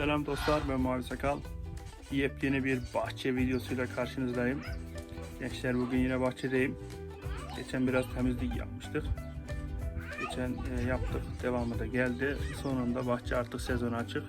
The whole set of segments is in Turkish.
Selam dostlar ben Mavi Sakal. Yepyeni bir bahçe videosuyla karşınızdayım. Gençler bugün yine bahçedeyim. Geçen biraz temizlik yapmıştık. Geçen e, yaptık. Devamı da geldi. Sonunda bahçe artık sezonu açık.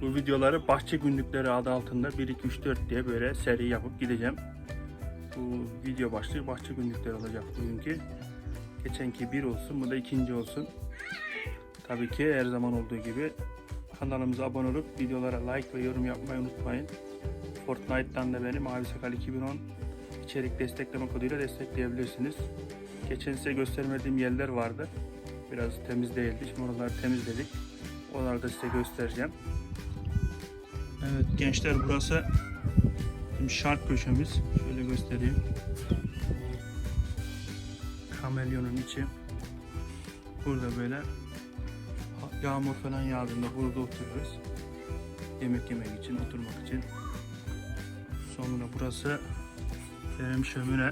Bu videoları bahçe günlükleri adı altında 1 2 3 4 diye böyle seri yapıp gideceğim. Bu video başlığı bahçe günlükleri olacak bugünkü. Geçenki bir olsun, bu da ikinci olsun. Tabii ki her zaman olduğu gibi kanalımıza abone olup videolara like ve yorum yapmayı unutmayın. Fortnite'tan da beni Mavi Sakal 2010 içerik destekleme koduyla destekleyebilirsiniz. Geçen size göstermediğim yerler vardı. Biraz temiz değildi. Şimdi oraları temizledik. Onları da size göstereceğim. Evet gençler burası bizim şark köşemiz. Şöyle göstereyim. Kamelyonun içi. Burada böyle yağmur falan yağdığında burada oturuyoruz. Yemek yemek için, oturmak için. Sonra burası benim şömine.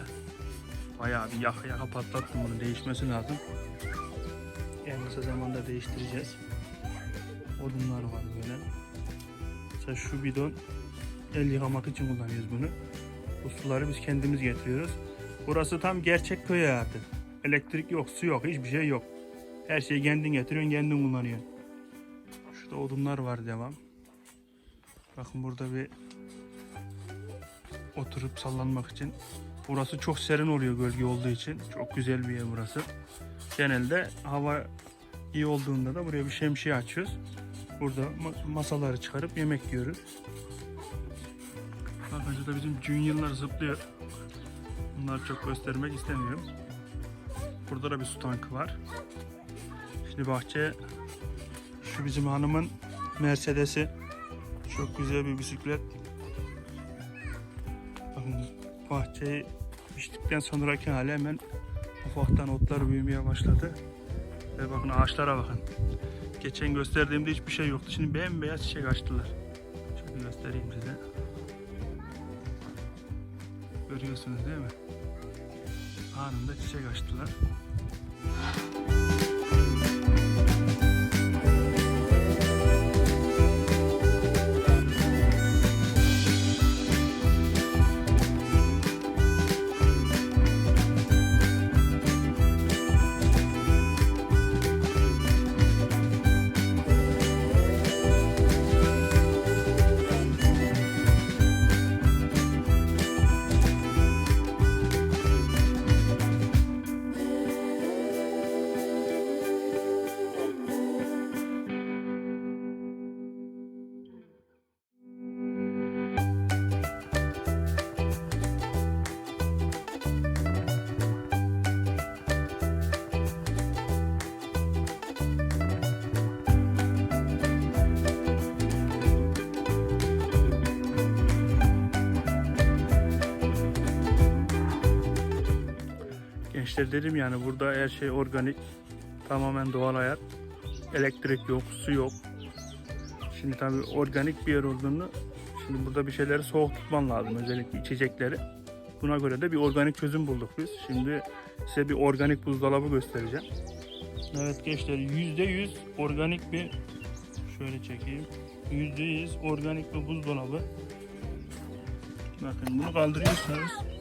Bayağı bir yaka yaka patlattım bunu değişmesi lazım. En kısa zamanda değiştireceğiz. Odunlar var böyle. Mesela şu bidon el yıkamak için kullanıyoruz bunu. Bu suları biz kendimiz getiriyoruz. Burası tam gerçek köy hayatı. Elektrik yok, su yok, hiçbir şey yok. Her şeyi kendin getiriyorsun, kendin kullanıyorsun. Şurada odunlar var devam. Bakın burada bir oturup sallanmak için. Burası çok serin oluyor gölge olduğu için. Çok güzel bir yer burası. Genelde hava iyi olduğunda da buraya bir şemsiye açıyoruz. Burada ma- masaları çıkarıp yemek yiyoruz. Bakın şurada bizim juniorlar zıplıyor. Bunları çok göstermek istemiyorum. Burada da bir su tankı var. Şimdi bahçe şu bizim hanımın Mercedes'i. Çok güzel bir bisiklet. Bakın bahçeyi biçtikten sonraki hali hemen ufaktan otlar büyümeye başladı. Ve bakın ağaçlara bakın. Geçen gösterdiğimde hiçbir şey yoktu. Şimdi bembeyaz çiçek açtılar. Şöyle göstereyim size. Görüyorsunuz değil mi? Anında çiçek açtılar. Gençler dedim yani burada her şey organik. Tamamen doğal hayat. Elektrik yok, su yok. Şimdi tabii organik bir yer olduğunu şimdi burada bir şeyleri soğuk tutman lazım özellikle içecekleri. Buna göre de bir organik çözüm bulduk biz. Şimdi size bir organik buzdolabı göstereceğim. Evet gençler %100 organik bir şöyle çekeyim. %100 organik bir buzdolabı. Bakın bunu kaldırıyorsunuz.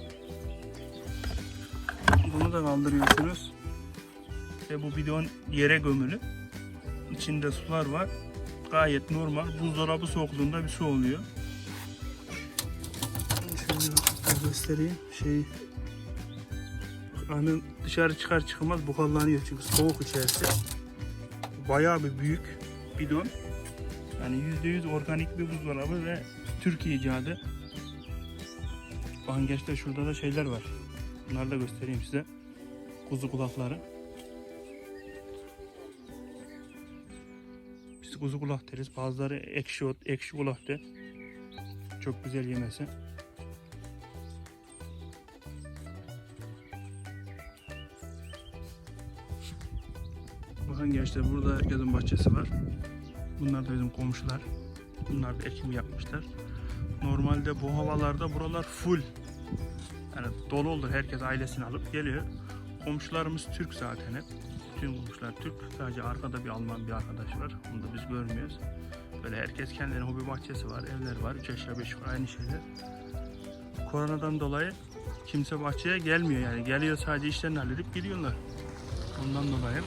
Bunu da kaldırıyorsunuz. Ve bu bidon yere gömülü. İçinde sular var. Gayet normal. Buzdolabı soğukluğunda bir su oluyor. Şöyle göstereyim. Şey Hani dışarı çıkar çıkmaz buharlanıyor çünkü soğuk içerisi. Bayağı bir büyük bidon. Yani %100 organik bir buzdolabı ve Türkiye icadı. Bakın gençler şurada da şeyler var. Bunları da göstereyim size. Kuzu kulakları. Biz kuzu kulak deriz. Bazıları ekşi ot, ekşi kulak der. Çok güzel yemesi. Bakın gençler burada herkesin bahçesi var. Bunlar da bizim komşular. Bunlar da ekim yapmışlar. Normalde bu havalarda buralar full yani dolu olur. Herkes ailesini alıp geliyor. Komşularımız Türk zaten hep. Bütün komşular Türk. Sadece arkada bir Alman bir arkadaş var. Onu da biz görmüyoruz. Böyle herkes kendine hobi bahçesi var, evler var, 3 aşağı 5 yukarı aynı şeyler. Koronadan dolayı kimse bahçeye gelmiyor yani. Geliyor sadece işlerini halledip gidiyorlar. Ondan dolayı.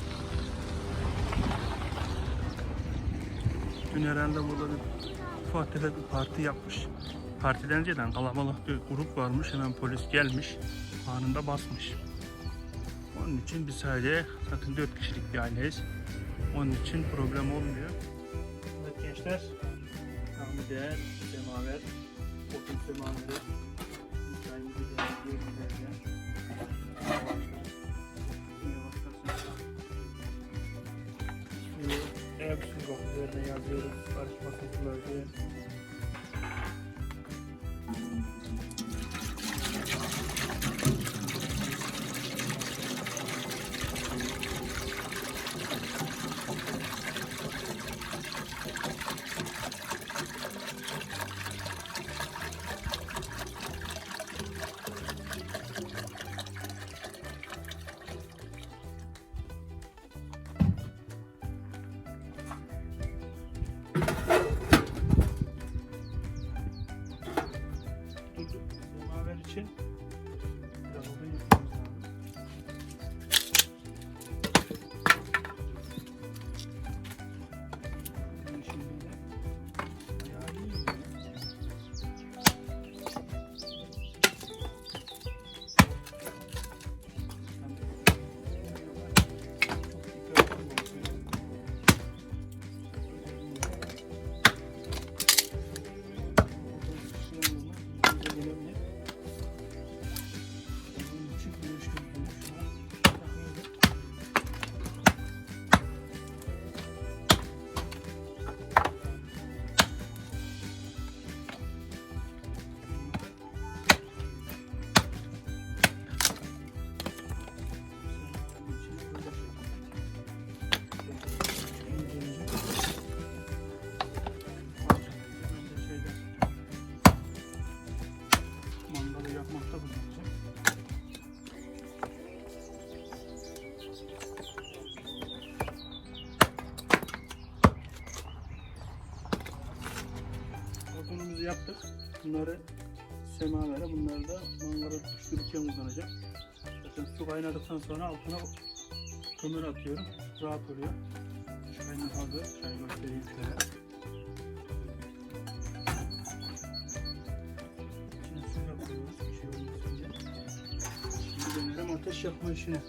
Dün herhalde burada bir ufak tefek bir parti yapmış. Partiden önceden kalabalık bir grup varmış. Hemen polis gelmiş. Anında basmış. Onun için biz sadece zaten 4 kişilik bir aileyiz. Onun için problem olmuyor. Evet gençler. Namı değer, semaver, okul semaveri. Çayımızı değerliyor güzelce. Suyu ev su üzerine yazıyoruz. Karışmasın sular diye. Bunları semavere, bunları da mangala pişirirken kullanacak. Zaten su kaynadıktan sonra altına kömür atıyorum. Rahat oluyor. Çayını hazır. Çay göstereyim şöyle. İçine su yapıyoruz. Bir şey olmasın diye. Şimdi dönelim ateş yakma işine.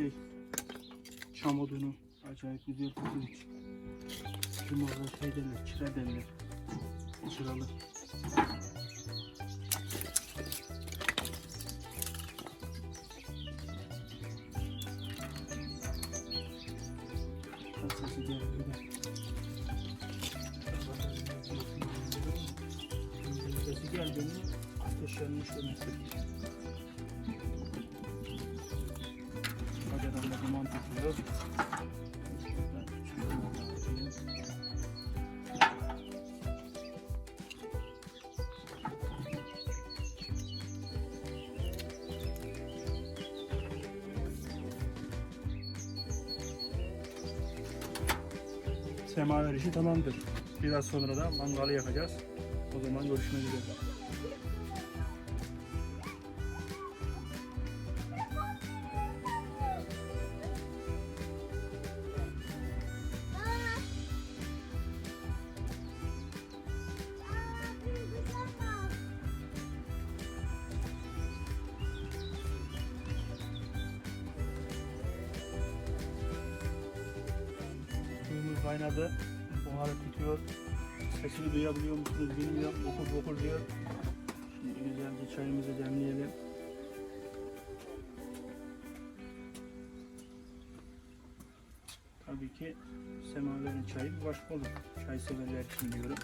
Şey çam odunu acayip güzel kokuyor. Bizim orada şey derler, çıra derler. Çıralı. Sesi geldi de. Sesi geldi mi ateş yanmış demektir. Semaver işi tamamdır. Biraz sonra da mangalı yakacağız. O zaman görüşmek üzere. Buharı tutuyor. Sesini duyabiliyor musunuz bilmiyorum. Bokur bokur diyor. Şimdi güzelce çayımızı demleyelim. Tabii ki semaverin çayı bir başka olur. Çay severler için diyorum.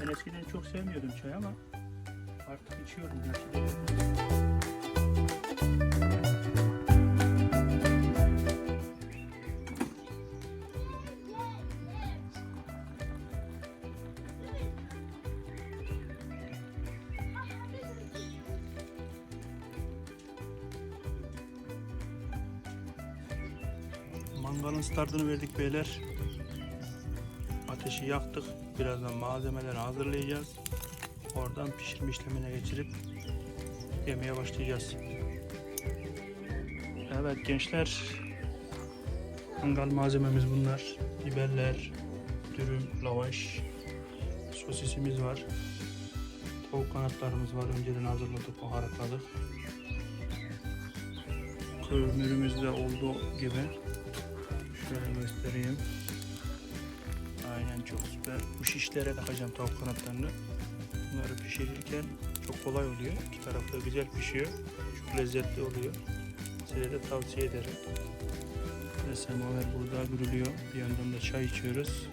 Ben eskiden çok sevmiyordum çay ama artık içiyorum gerçekten. Mangalın startını verdik beyler. Ateşi yaktık. Birazdan malzemeleri hazırlayacağız. Oradan pişirme işlemine geçirip yemeye başlayacağız. Evet gençler. Mangal malzememiz bunlar. Biberler, dürüm, lavaş, sosisimiz var. Tavuk kanatlarımız var. Önceden hazırladık, baharatladık. Kömürümüz de olduğu gibi. Şöyle göstereyim. Aynen çok süper. Bu şişlere takacağım tavuk kanatlarını. Bunları pişirirken çok kolay oluyor. İki tarafta güzel pişiyor. Çok lezzetli oluyor. Size de tavsiye ederim. Ve semaver burada gürülüyor. Bir yandan da çay içiyoruz.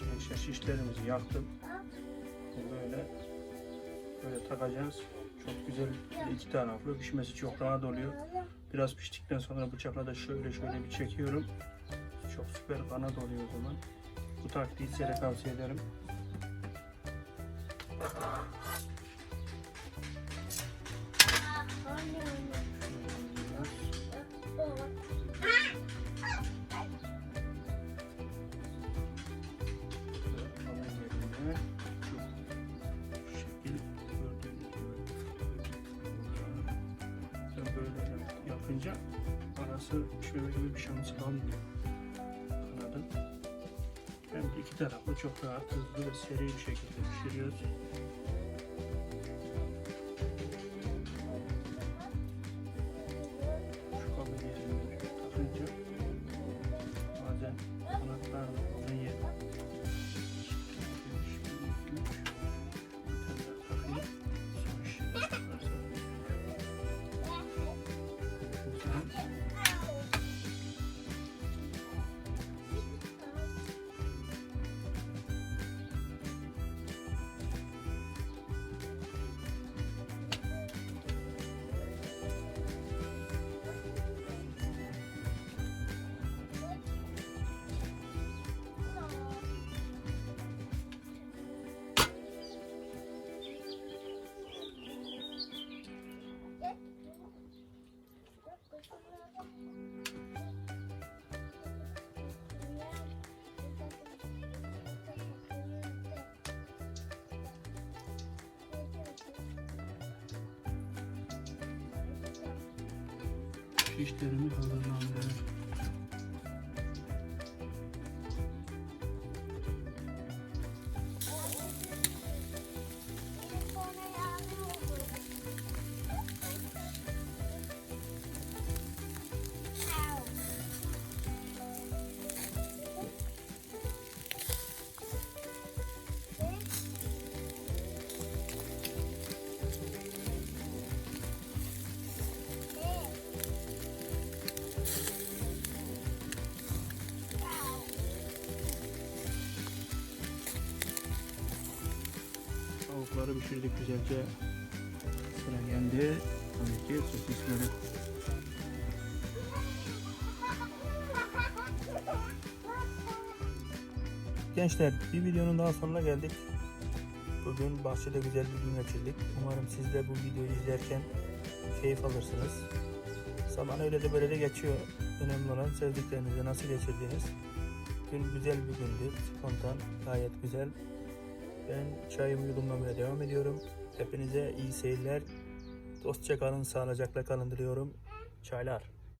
Gençler şişlerimizi yaktım. Böyle böyle takacağız. Çok güzel iki taraflı. Pişmesi çok rahat oluyor. Biraz piştikten sonra bıçakla da şöyle şöyle bir çekiyorum. Çok süper kanat oluyor o zaman. Bu taktiği size tavsiye ederim. Şöyle gibi bir şansı kalmıyor. Kanadın. Hem iki taraflı çok rahat, hızlı ve seri bir şekilde pişiriyoruz. Şişlerimiz hazırlandı. Pişirdik güzelce. Sıra. Tabii ki sosisleri. Gençler bir videonun daha sonuna geldik. Bugün bahçede güzel bir gün geçirdik. Umarım siz de bu videoyu izlerken keyif alırsınız. Zaman öyle de böyle de geçiyor. Önemli olan sevdiklerinizle nasıl geçirdiğiniz. Gün güzel bir gündü. Spontan, gayet güzel. Ben çayımı yudumlamaya devam ediyorum. Hepinize iyi seyirler. Dostça kalın, sağlıcakla kalın diliyorum. Çaylar.